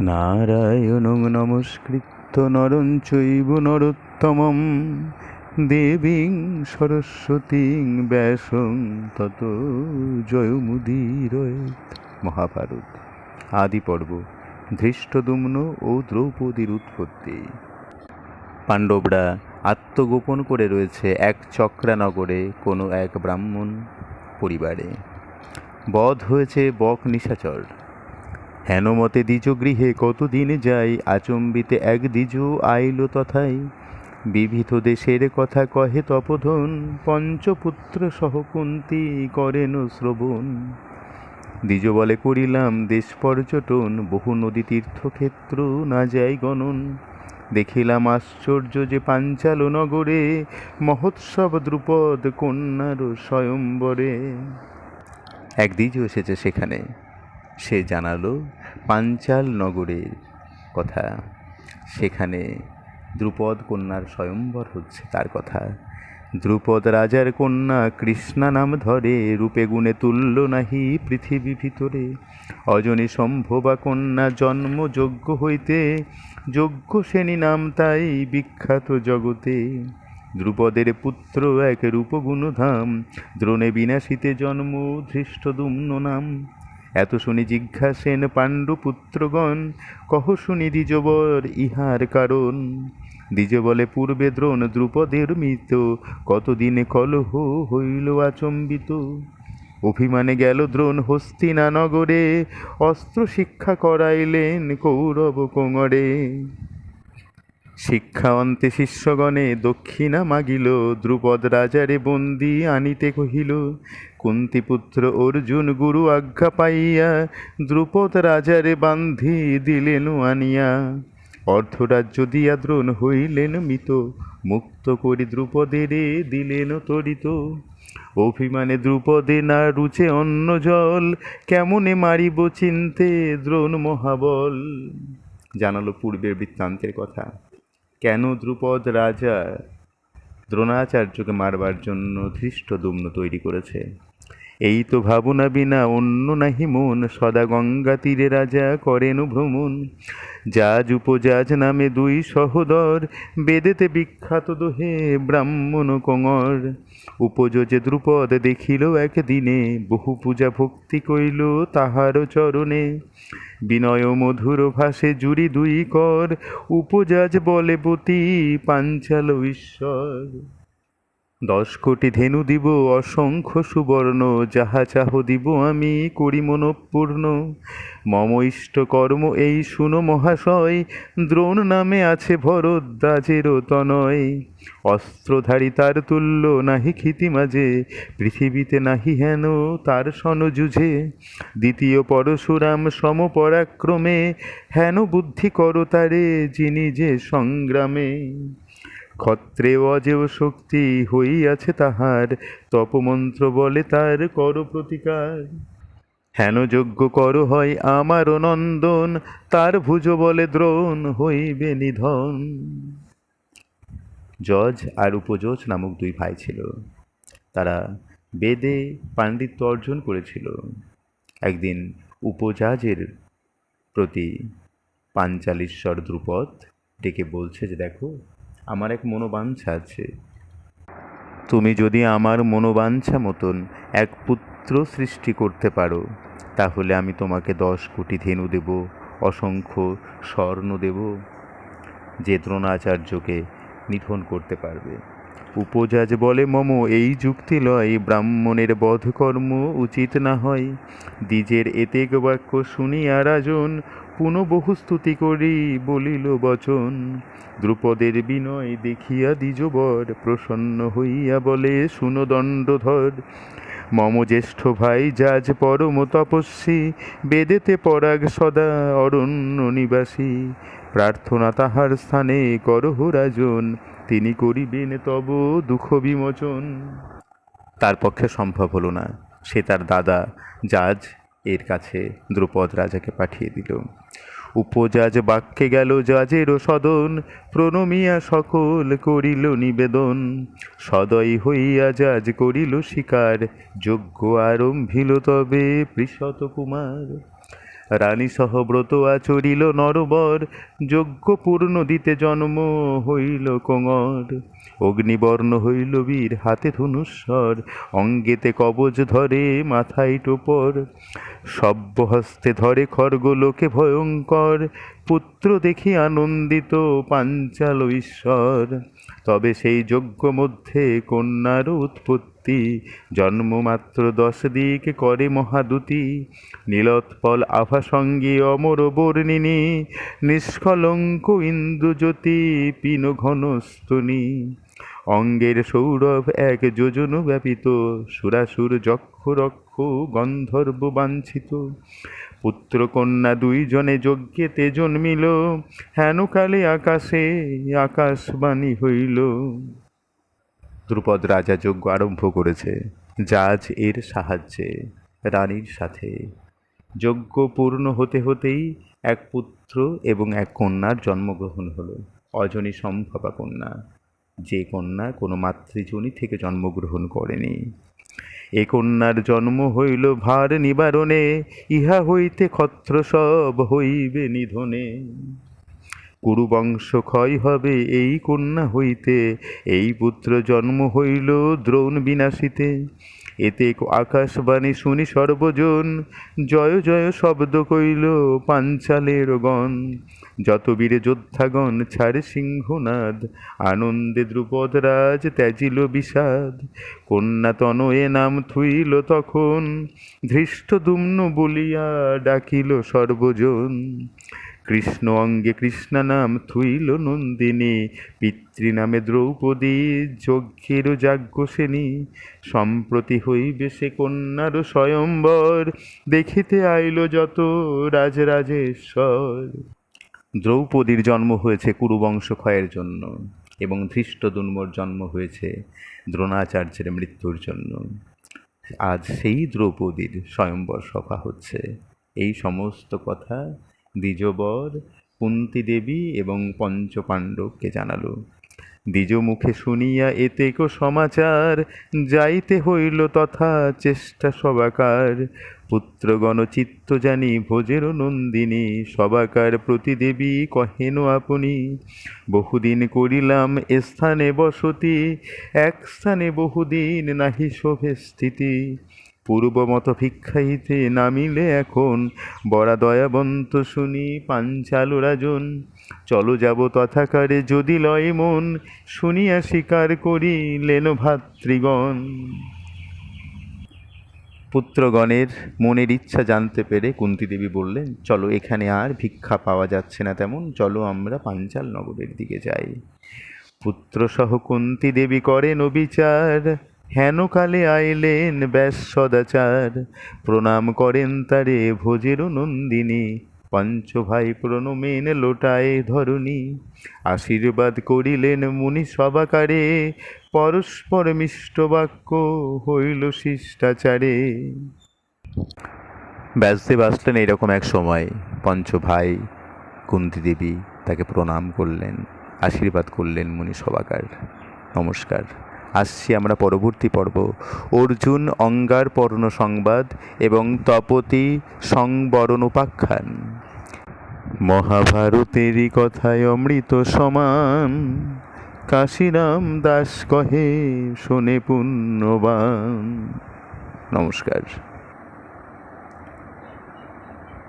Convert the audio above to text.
নারায়ণং নমস্কৃত্য নরং চৈব নরোত্তমম। দেবীং সরস্বতীং ব্যাসং তত জয়মুদীরয়েত। মহাভারত আদি পর্ব ধৃষ্টদুম্ন ও দ্রৌপদীর উৎপত্তি। পাণ্ডবরা আত্মগোপন করে রয়েছে এক চক্রানগরে কোনো এক ব্রাহ্মণ পরিবারে। বধ হয়েছে বক নিশাচর। হেনমতে দ্বিজ গৃহে কতদিন যাই, আচম্বিতে এক দ্বিজ আইল তথায় বিবিধ দেশের কথা কহে তপোধন, পঞ্চপুত্র সহ কুন্তি করেন শ্রবণ। দ্বিজ বলে করিলাম, দেশ পর্যটন, বহু নদী তীর্থক্ষেত্র না যায় গণন। দেখিলাম আশ্চর্য যে পাঞ্চাল নগরে, মহোৎসব দ্রুপদ কন্যার স্বয়ম্বরে। এক দ্বিজ এসেছে সেখানে। সে জানালো পাঞ্চাল নগরের কথা। সেখানে দ্রুপদ কন্যার স্বয়ম্বর হচ্ছে তার কথা। দ্রুপদ রাজার কন্যা কৃষ্ণা নাম ধরে, রূপে গুণে তুল্য নাহি পৃথিবী ভিতরে। অজনী সম্ভবা কন্যা জন্ম যোগ্য হইতে, যোগ্য শ্রেণি নাম তাই বিখ্যাত জগতে। দ্রুপদের পুত্র এক রূপগুণধাম, দ্রোণে বিনাশিতে জন্ম ধৃষ্টদুম্ন নাম। এত শুনি জিজ্ঞাসেন, পাণ্ডুপুত্রগণ, কহ শুনি দ্বিজবর ইহার কারণ? দ্বিজ বলে, পূর্বে দ্রোণ দ্রুপদের মৃত, কতদিনে কলহ হইল আচম্বিত? অভিমানে গেল দ্রোণ হস্তিনা নগরে অস্ত্র শিক্ষা করাইলেন কৌরব কোঙরে। শিক্ষা অন্তে শিষ্যগণে দক্ষিণা মাগিল, দ্রুপদ রাজারে বন্দি আনিতে কহিল, কুন্তিপুত্র অর্জুন, গুরু আজ্ঞা পাইয়া, দ্রুপদ রাজারে বান্ধি দিলেন আনিয়া। অর্ধরাজ্য দিয়া দ্রোণ হইলেন মিত, মুক্ত করি দ্রুপদেরে দিলেন তরিত। অভিমানে দ্রুপদে না রুচে অন্ন জল, কেমনে মারিব চিনতে দ্রোণ মহাবল? জানালো পূর্বের বৃত্তান্তের কথা। কেন দ্রুপদ রাজা দ্রোণাচার্যকে মারবার জন্য ধৃষ্টদুম্ন তৈরি করেছে? এই তো ভাবনা বিনা অন্য নাহি মন, সদা গঙ্গা তীরে রাজা করেন ভ্রমণ। জাজ উপজাজ নামে দুই সহদর, বেদেতে বিখ্যাত দোহে ব্রাহ্মণ কোঙর। উপযোজে দ্রুপদ দেখিল একদিনে, বহু পূজা ভক্তি কইল তাহার চরণে। বিনয় মধুর ভাষে জুড়ি দুই কর, উপজাজ বলে বতী পাঞ্চাল ঈশ্বর। দশ কোটি ধেনু দিব, অসংখ্য সুবর্ণ, যাহা চাহ দিব আমি, করি মনপূর্ণ। মম ইষ্ট কর্ম এই শুনো মহাশয়, দ্রোণ নামে আছে ভরদ্বাজেরও তনয়। অস্ত্রধারী তার তুল্য নাহি ক্ষিতি মাঝে, পৃথিবীতে নাহি হেন তার সনযুঝে দ্বিতীয় পরশুরাম সম পরাক্রমে হেন বুদ্ধি করো তারে, যিনি যে সংগ্রামে। ক্ষত্রে অজেয় শক্তি হইয়াছে তাহার, তপমন্ত্র বলে তার কর প্রতিকার। হেন যজ্ঞ কর হয় আমার নন্দন, তার ভুজ বলে দ্রোণ হইবে নিধন। জজ আর উপজজ নামক দুই ভাই ছিল। তারা বেদে পাণ্ডিত্য অর্জন করেছিল। একদিন উপজাজের প্রতি পাঞ্চালীশ্বর দ্রুপদ ডেকে বলছে যে, দেখো আমার এক মনোবাঞ্ছা আছে। তুমি যদি আমার মনোবাঞ্ছা মতন এক পুত্র সৃষ্টি করতে পারো, তাহলে আমি তোমাকে দশ কোটি ধেনু দেব, অসংখ্য স্বর্ণ দেব, যে দ্রোণাচার্যকে নিধন করতে পারবে। উপজাজ বলে, মম, এই যুক্তি লয়, ব্রাহ্মণের বধকর্ম উচিত না হয়। দ্বিজের এতেক বাক্য শুনিয়া রাজন পুনঃ বহু স্তুতি করি বলিল বচন। দ্রুপদের বিনয় দেখিয়া দ্বিজবর প্রসন্ন হইয়া বলে, শুনো দণ্ডধর, মম জ্যেষ্ঠ ভাই যাজ পরম তপস্বী, বেদেতে পরাগ সদা অরণ্য নিবাসী। প্রার্থনা তাহার স্থানে করহ রাজন, তিনি করিবেন তব দুঃখ বিমোচন। তার পক্ষে সম্ভব হলো না। সে তার দাদা জাজ এর কাছে দ্রুপদ রাজাকে পাঠিয়ে দিল। উপজাজ বাক্যে গেল জাজের সদন, প্রণমিয়া সকল করিল নিবেদন। সদয় হইয়া জাজ করিল শিকার যোগ্য আরম্ভিল তবে, পৃষত কুমার। রানী সহব্রত আচরিল নরবর যজ্ঞ পূর্ণ দিতে জন্ম হইল কোঙর অগ্নিবর্ণ হইল বীর, হাতে ধনুস্বর অঙ্গেতে কবচ ধরে মাথায় টোপর। সব্য হস্তে ধরে খর্গ লোকে ভয়ঙ্কর পুত্র দেখি আনন্দিত, পাঞ্চাল ঈশ্বর। তবে সেই যজ্ঞ মধ্যে কন্যার উৎপত্তি। জন্মমাত্র দশ দিক করে মহাদুতি। নীলোৎপল আভা সঙ্গে অমর বর্ণিনী। নিষ্কলঙ্ক ইন্দ্রজ্যোতি পিন ঘনস্তনী। অঙ্গের সৌরভ এক যোজন ব্যাপিত। সুরাসুর যক্ষ রক্ষ গন্ধর্ব বাঞ্ছিত। পুত্র কন্যা দুইজনে যজ্ঞেতে জন্মিল। হেনকালে আকাশে আকাশবাণী হইল। ধ্রুপদ রাজা যজ্ঞ আরম্ভ করেছে, জাজ এর সাহায্যে, রানীর সাথে। যজ্ঞ পূর্ণ হতে হতেই এক পুত্র এবং এক কন্যার জন্মগ্রহণ হলো। অজনী সম্ভবা কন্যা। যে কন্যা কোনো মাতৃজনী থেকে জন্মগ্রহণ করেনি। এ কন্যার জন্ম হইল ভার নিবারণে, ইহা হইতে ক্ষত্র সব হইবে নিধনে। কুরুবংশ ক্ষয় হবে এই কন্যা হইতে, এই পুত্র জন্ম হইল দ্রোণ বিনাশিতে। এতে আকাশবাণী শুনি সর্বজন, জয় জয় শব্দ কইল পাঞ্চালের গণ। যত বীরে যোদ্ধাগণ ছাড়ে সিংহনাদ, আনন্দে দ্রুপদ রাজ ত্যাজিল বিষাদ। কন্যা তনয়ে নাম থুইল তখন, ধৃষ্ট দুম্ন বলিয়া ডাকিল সর্বজন। কৃষ্ণ অঙ্গে কৃষ্ণা নাম থুইল নন্দিনী পিতৃনামে দ্রৌপদী, যজ্ঞের যাজ্ঞসেনী সম্প্রতি হইবে সে কন্যার স্বয়ম্বর, দেখিতে আইল যত রাজরাজেশ্বর। দ্রৌপদীর জন্ম হয়েছে কুরুবংশ ক্ষয়ের জন্য এবং ধৃষ্টদুন্মর জন্ম হয়েছে দ্রোণাচার্যের মৃত্যুর জন্য। আজ সেই দ্রৌপদীর স্বয়ম্বর সভা হচ্ছে। এই সমস্ত কথা দ্বিজবর কুন্তি দেবী এবং পঞ্চপাণ্ডবকে জানালো। দ্বিজ মুখে শুনিয়া এতেক সমাচার, যাইতে হইল তথা চেষ্টা সবাকার। পুত্রগণ চিত্ত জানি ভোজের নন্দিনী সবাকার প্রতিদেবী কহেন আপনি? বহুদিন করিলাম স্থানে বসতি, এক স্থানে বহুদিন নাহি শোভে স্থিতি। পূর্বমত ভিক্ষাইতে নামিলে এখন বড়া দয়াবন্ত শুনি পাঞ্চাল রাজন। চলো যাব তথাকারে যদি লয় মন, শুনিয়া স্বীকার করিলেন ভাতৃগণ। পুত্রগণের মনের ইচ্ছা জানতে পেরে কুন্তি দেবী বললেন, চলো, এখানে আর ভিক্ষা পাওয়া যাচ্ছে না তেমন, চলো আমরা পাঞ্চাল নগরের দিকে যাই। পুত্রসহ কুন্তি দেবী করেন বিচার হেনকালে আইলেন ব্যাস সদাচার। প্রণাম করেন তারে ভোজের নন্দিনী, পঞ্চ ভাই প্রণমেন লোটায় ধরণী। আশীর্বাদ করিলেন মুনি সবাকারে পরস্পর মিষ্ট বাক্য হইল শিষ্টাচারে। ব্যাসদেব আসলেন এইরকম এক সময়। পঞ্চ ভাই কুন্তি দেবী তাকে প্রণাম করলেন, আশীর্বাদ করলেন মুনি সবাকার নমস্কার। আসছি আমরা পরবর্তী পর্ব। অর্জুন অঙ্গার পর্ণ সংবাদ এবং তপতি সংবরণ উপাখ্যান মহাভারতেরই কথায় অমৃত সমান। কাশিরাম দাস কহে শোনে পুণ্যবান। নমস্কার।